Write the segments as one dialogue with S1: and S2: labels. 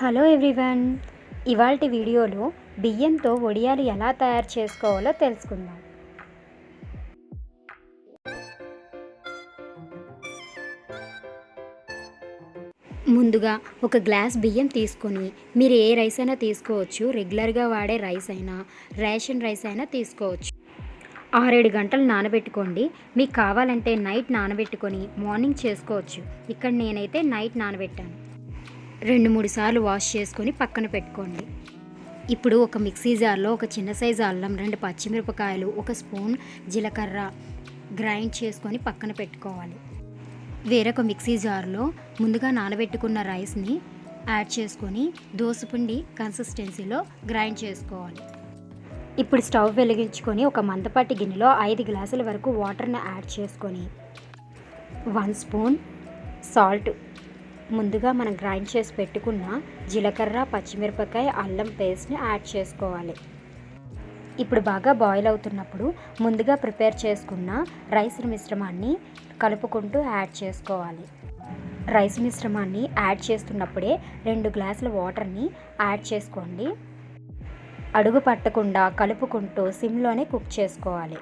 S1: Hello everyone. ఇవాల్టి వీడియోలో బియ్యంతో వడియాలు ఎలా తయారు చేసుకోవాలో తెలుసుకుందాం. ముందుగా ఒక గ్లాస్ బియ్యం తీసుకొని మీరు ఏ రైస్ అయినా తీసుకోవచ్చు. రెగ్యులర్గా వాడే రైస్ అయినా రేషన్ రైస్ అయినా తీసుకోవచ్చు. ఆరేడు గంటలు నానబెట్టుకోండి. మీకు కావాలంటే నైట్ నానబెట్టుకొని మార్నింగ్ చేసుకోవచ్చు. ఇక్కడ నేనైతే నైట్ నానబెట్టాను. రెండు మూడు సార్లు వాష్ చేసుకొని పక్కన పెట్టుకోండి. ఇప్పుడు ఒక మిక్సీ జార్లో ఒక చిన్న సైజు అల్లం రెండు పచ్చిమిరపకాయలు ఒక స్పూన్ జీలకర్ర గ్రైండ్ చేసుకొని పక్కన పెట్టుకోవాలి. వేరొక మిక్సీ జార్లో ముందుగా నానబెట్టుకున్న రైస్ని యాడ్ చేసుకొని దోసపిండి కన్సిస్టెన్సీలో గ్రైండ్ చేసుకోవాలి. ఇప్పుడు స్టవ్ వెలిగించుకొని ఒక మందపాటి గిన్నెలో ఐదు గ్లాసుల వరకు వాటర్ని యాడ్ చేసుకొని వన్ స్పూన్ సాల్ట్ ముందుగా మనం గ్రైండ్ చేసి పెట్టుకున్న జీలకర్ర పచ్చిమిరపకాయ అల్లం పేస్ట్ని యాడ్ చేసుకోవాలి. ఇప్పుడు బాగా బాయిల్ అవుతున్నప్పుడు ముందుగా ప్రిపేర్ చేసుకున్న రైస్ మిశ్రమాన్ని కలుపుకుంటూ యాడ్ చేసుకోవాలి. రైస్ మిశ్రమాన్ని యాడ్ చేస్తున్నప్పుడే రెండు గ్లాసుల వాటర్ని యాడ్ చేసుకోండి. అడుగు పట్టకుండా కలుపుకుంటూ సిమ్లోనే కుక్ చేసుకోవాలి.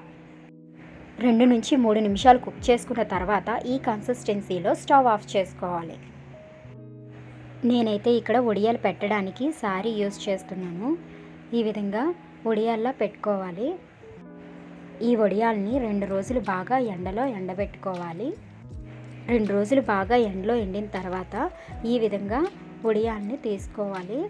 S1: రెండు నుంచి మూడు నిమిషాలు కుక్ చేసుకున్న తర్వాత ఈ కన్సిస్టెన్సీలో స్టవ్ ఆఫ్ చేసుకోవాలి. నేనైతే ఇక్కడ ఒడియాలు పెట్టడానికి సారీ యూస్ చేస్తున్నాను. ఈ విధంగా ఒడియాల్లో పెట్టుకోవాలి. ఈ వడియాల్ని రెండు రోజులు బాగా ఎండలో ఎండబెట్టుకోవాలి. రెండు రోజులు బాగా ఎండలో ఎండిన తర్వాత ఈ విధంగా వడియాల్ని తీసుకోవాలి.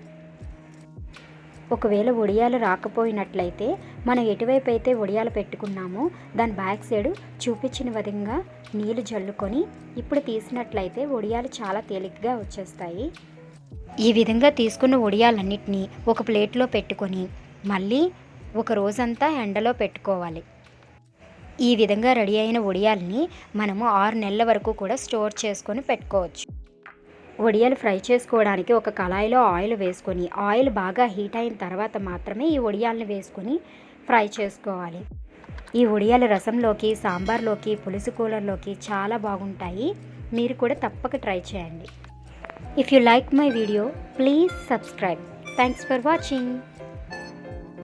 S1: ఒకవేళ ఒడియాలు రాకపోయినట్లయితే మనం ఎటువైపు అయితే ఒడియాలు పెట్టుకున్నామో దాని బ్యాక్ సైడ్ చూపించిన విధంగా నీళ్ళు జల్లుకొని ఇప్పుడు తీసినట్లయితే ఒడియాలు చాలా తేలికగా వచ్చేస్తాయి. ఈ విధంగా తీసుకున్న ఒడియాలన్నిటినీ ఒక ప్లేట్లో పెట్టుకొని మళ్ళీ ఒక రోజంతా ఎండలో పెట్టుకోవాలి. ఈ విధంగా రెడీ అయిన వడియాల్ని మనము ఆరు నెలల వరకు కూడా స్టోర్ చేసుకొని పెట్టుకోవచ్చు. వడియాలు ఫ్రై చేసుకోవడానికి ఒక కళాయిలో ఆయిల్ వేసుకొని ఆయిల్ బాగా హీట్ అయిన తర్వాత మాత్రమే ఈ వడియాలను వేసుకొని ఫ్రై చేసుకోవాలి. ఈ వడియాల రసంలోకి సాంబార్లోకి పులుసు కూలర్లోకి చాలా బాగుంటాయి. మీరు కూడా తప్పక ట్రై చేయండి. If you like my video please subscribe thanks for watching